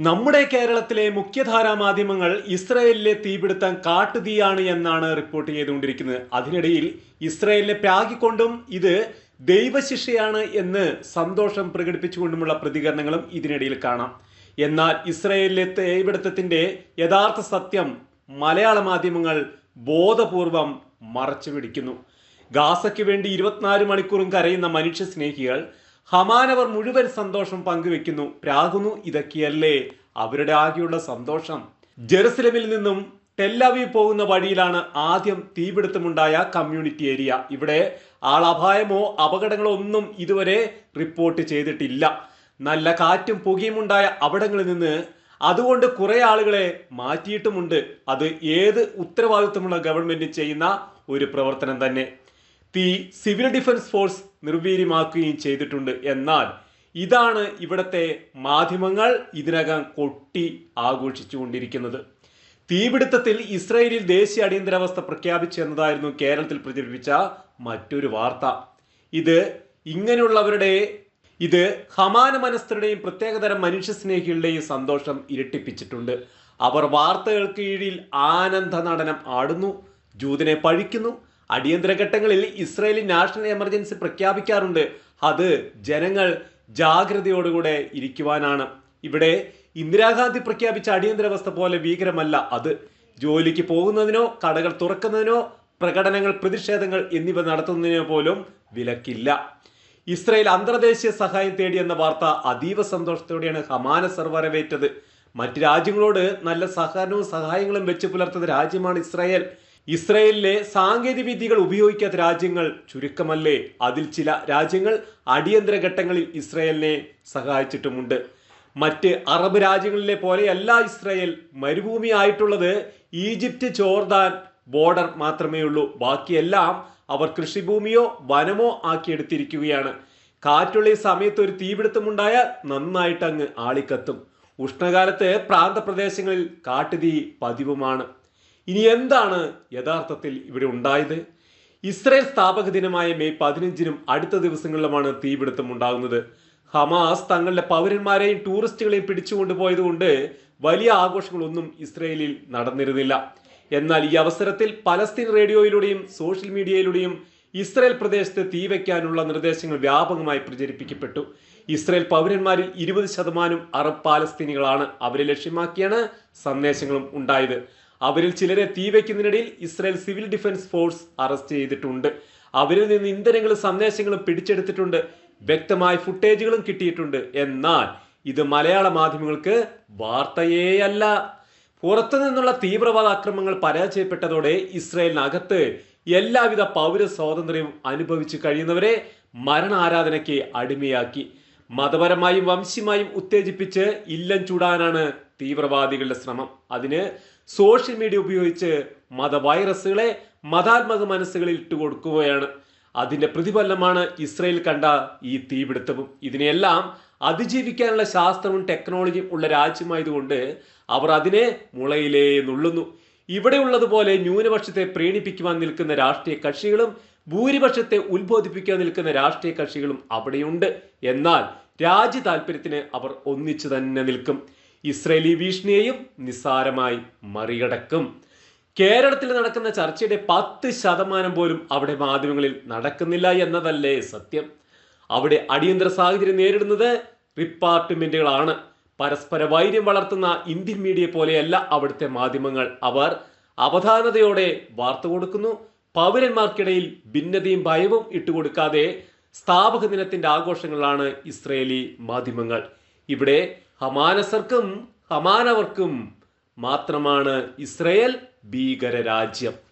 നമ്മുടെ കേരളത്തിലെ മുഖ്യധാരാ മാധ്യമങ്ങൾ ഇസ്രായേലിലെ തീപിടുത്തം കാട്ടുതീയാണ് എന്നാണ് റിപ്പോർട്ട് ചെയ്തുകൊണ്ടിരിക്കുന്നത്. അതിനിടയിൽ ഇസ്രയേലിനെ പ്രാഗിക്കൊണ്ടും ഇത് ദൈവശിക്ഷയാണ് എന്ന് സന്തോഷം പ്രകടിപ്പിച്ചുകൊണ്ടുമുള്ള പ്രതികരണങ്ങളും ഇതിനിടയിൽ കാണാം. എന്നാൽ ഇസ്രായേലിലെ തീപിടുത്തത്തിന്റെ യഥാർത്ഥ സത്യം മലയാള മാധ്യമങ്ങൾ ബോധപൂർവം മറച്ചു പിടിക്കുന്നു ഗാസയ്ക്ക് വേണ്ടി ഇരുപത്തിനാല് മണിക്കൂറും കരയുന്ന മനുഷ്യ സ്നേഹികൾ ഹമാനവർ മുഴുവൻ സന്തോഷം പങ്കുവെക്കുന്നു. പ്രാകുന്നു ഇതൊക്കെയല്ലേ അവരുടെ ആകെയുള്ള സന്തോഷം. ജെറുസലമിൽ നിന്നും ടെല്ലവി പോകുന്ന വഴിയിലാണ് ആദ്യം തീപിടുത്തമുണ്ടായ കമ്മ്യൂണിറ്റി ഏരിയ. ഇവിടെ ആളപായമോ അപകടങ്ങളോ ഒന്നും ഇതുവരെ റിപ്പോർട്ട് ചെയ്തിട്ടില്ല. നല്ല കാറ്റും പുകയും ഉണ്ടായ അവിടങ്ങളിൽ നിന്ന് അതുകൊണ്ട് കുറെ ആളുകളെ മാറ്റിയിട്ടുമുണ്ട്. അത് ഏത് ഉത്തരവാദിത്വമുള്ള ഗവൺമെന്റ് ചെയ്യുന്ന ഒരു പ്രവർത്തനം തന്നെ. തീ സിവിൽ ഡിഫൻസ് ഫോഴ്സ് നിർവീര്യമാക്കുകയും ചെയ്തിട്ടുണ്ട്. എന്നാൽ ഇതാണ് ഇവിടത്തെ മാധ്യമങ്ങൾ ഇതിനകം കൊട്ടി ആഘോഷിച്ചുകൊണ്ടിരിക്കുന്നത്. തീപിടുത്തത്തിൽ ഇസ്രയേലിൽ ദേശീയ അടിയന്തരാവസ്ഥ പ്രഖ്യാപിച്ചു എന്നതായിരുന്നു കേരളത്തിൽ പ്രചരിപ്പിച്ച മറ്റൊരു വാർത്ത. ഇത് ഇങ്ങനെയുള്ളവരുടെ ഇത് ഹമാന മനസ്ഥരുടെയും പ്രത്യേകതരം മനുഷ്യസ്നേഹികളുടെയും സന്തോഷം ഇരട്ടിപ്പിച്ചിട്ടുണ്ട്. അവർ വാർത്തകൾക്ക് കീഴിൽ ആനന്ദ നടനം ആടുന്നു ജൂതിനെ പഴിക്കുന്നു അടിയന്തര ഘട്ടങ്ങളിൽ ഇസ്രയേലി നാഷണൽ എമർജൻസി പ്രഖ്യാപിക്കാറുണ്ട്. അത് ജനങ്ങൾ ജാഗ്രതയോടുകൂടെ ഇരിക്കുവാനാണ്. ഇവിടെ ഇന്ദിരാഗാന്ധി പ്രഖ്യാപിച്ച അടിയന്തരാവസ്ഥ പോലെ ഭീകരമല്ല അത്. ജോലിക്ക് പോകുന്നതിനോ കടകൾ തുറക്കുന്നതിനോ പ്രകടനങ്ങൾ പ്രതിഷേധങ്ങൾ എന്നിവ നടത്തുന്നതിനോ പോലും വിലക്കില്ല. ഇസ്രയേൽ അന്തർദേശീയ സഹായം തേടിയെന്ന വാർത്ത അതീവ സന്തോഷത്തോടെയാണ് ഹമാന സർവരവേറ്റത് മറ്റ് രാജ്യങ്ങളോട് നല്ല സഹകരണവും സഹായങ്ങളും വെച്ച് പുലർത്തുന്ന രാജ്യമാണ് ഇസ്രായേൽ. ഇസ്രയേലിലെ സാങ്കേതിക വിദ്യകൾ ഉപയോഗിക്കാത്ത രാജ്യങ്ങൾ ചുരുക്കമല്ലേ? അതിൽ ചില രാജ്യങ്ങൾ അടിയന്തര ഘട്ടങ്ങളിൽ ഇസ്രയേലിനെ സഹായിച്ചിട്ടുമുണ്ട്. മറ്റ് അറബ് രാജ്യങ്ങളിലെ പോലെയല്ല ഇസ്രയേൽ. മരുഭൂമി ആയിട്ടുള്ളത് ഈജിപ്റ്റ് ചോർദാൻ ബോർഡർ മാത്രമേ ഉള്ളൂ ബാക്കിയെല്ലാം അവർ കൃഷിഭൂമിയോ വനമോ ആക്കിയെടുത്തിരിക്കുകയാണ്. കാറ്റുള്ള സമയത്ത് ഒരു തീപിടുത്തമുണ്ടായാൽ നന്നായിട്ട് അങ്ങ് ആളിക്കത്തും. ഉഷ്ണകാലത്ത് പ്രാന്തപ്രദേശങ്ങളിൽ കാട്ടുതീ പതിവുമാണ്. ഇനി എന്താണ് യഥാർത്ഥത്തിൽ ഇവിടെ ഉണ്ടായത്? ഇസ്രയേൽ സ്ഥാപക ദിനമായ മെയ് പതിനഞ്ചിനും അടുത്ത ദിവസങ്ങളിലുമാണ് തീപിടുത്തം ഉണ്ടാകുന്നത്. ഹമാസ് തങ്ങളുടെ പൗരന്മാരെയും ടൂറിസ്റ്റുകളെയും പിടിച്ചുകൊണ്ടുപോയതുകൊണ്ട് വലിയ ആഘോഷങ്ങളൊന്നും ഇസ്രയേലിൽ നടന്നിരുന്നില്ല. എന്നാൽ ഈ അവസരത്തിൽ പലസ്തീൻ റേഡിയോയിലൂടെയും സോഷ്യൽ മീഡിയയിലൂടെയും ഇസ്രയേൽ പ്രദേശത്ത് തീ വയ്ക്കാനുള്ള നിർദ്ദേശങ്ങൾ വ്യാപകമായി പ്രചരിപ്പിക്കപ്പെട്ടു. ഇസ്രയേൽ പൗരന്മാരിൽ ഇരുപത് ശതമാനം അറബ് പാലസ്തീനികളാണ് അവരെ ലക്ഷ്യമാക്കിയാണ് സന്ദേശങ്ങളും ഉണ്ടായത്. അവരിൽ ചിലരെ തീവയ്ക്കുന്നതിനിടയിൽ Israel civil defence force arrest ചെയ്തിട്ടുണ്ട്. അവരിൽ നിന്ന് ഇന്ധനങ്ങളും സന്ദേശങ്ങളും പിടിച്ചെടുത്തിട്ടുണ്ട്. വ്യക്തമായ ഫുട്ടേജുകളും കിട്ടിയിട്ടുണ്ട്. എന്നാൽ ഇത് മലയാള മാധ്യമങ്ങൾക്ക് വാർത്തയേയല്ല. പുറത്തു നിന്നുള്ള തീവ്രവാദ ആക്രമണങ്ങൾ പരാജയപ്പെട്ടതോടെ ഇസ്രായേലിനകത്ത് എല്ലാവിധ പൗര സ്വാതന്ത്ര്യവും അനുഭവിച്ചു കഴിയുന്നവരെ മരണാരാധനയ്ക്ക് അടിമയാക്കി. മതപരമായും വംശീയമായും ഉത്തേജിപ്പിച്ച് ഇല്ലം ചൂടാനാണ് തീവ്രവാദികളുടെ ശ്രമം. അതിന് സോഷ്യൽ മീഡിയ ഉപയോഗിച്ച് മത വൈറസുകളെ മതാത്മക മനസ്സുകളിൽ ഇട്ടുകൊടുക്കുകയാണ് അതിന്റെ പ്രതിഫലനമാണ് ഇസ്രയേൽ കണ്ട ഈ തീപിടുത്തവും. ഇതിനെല്ലാം അതിജീവിക്കാനുള്ള ശാസ്ത്രവും ടെക്നോളജിയും ഉള്ള രാജ്യമായതുകൊണ്ട് അവർ അതിനെ മുളയിലേ നുള്ളുന്നു. ഇവിടെയുള്ളതുപോലെ ന്യൂനപക്ഷത്തെ പ്രീണിപ്പിക്കുവാൻ നിൽക്കുന്ന രാഷ്ട്രീയ കക്ഷികളും ഭൂരിപക്ഷത്തെ ഉത്ബോധിപ്പിക്കാൻ നിൽക്കുന്ന രാഷ്ട്രീയ കക്ഷികളും അവിടെയുണ്ട്. എന്നാൽ രാജ്യ താല്പര്യത്തിന് അവർ ഒന്നിച്ചു തന്നെ നിൽക്കും. ഇസ്രയേലി ഭീഷണിയെയും നിസ്സാരമായി മറികടക്കും. കേരളത്തിൽ നടക്കുന്ന ചർച്ചയുടെ പത്ത് ശതമാനം പോലും അവിടെ മാധ്യമങ്ങളിൽ നടക്കുന്നില്ല എന്നതല്ലേ സത്യം. അവിടെ അടിയന്തര സാഹചര്യം നേരിടുന്നത് ഡിപ്പാർട്ട്മെന്റുകളാണ്. പരസ്പര വൈര്യം വളർത്തുന്ന ഇന്ത്യൻ മീഡിയ പോലെയല്ല അവിടുത്തെ മാധ്യമങ്ങൾ. അവർ അവധാനതയോടെ വാർത്ത കൊടുക്കുന്നു. പൗരന്മാർക്കിടയിൽ ഭിന്നതയും ഭയവും ഇട്ടുകൊടുക്കാതെ സ്ഥാപക ദിനത്തിന്റെ ആഘോഷങ്ങളാണ് ഇസ്രയേലി മാധ്യമങ്ങൾ. ഇവിടെ ഹമാനസർക്കും ഹമാനവർക്കും മാത്രമാണ് ഇസ്രയേൽ ഭീകര രാജ്യം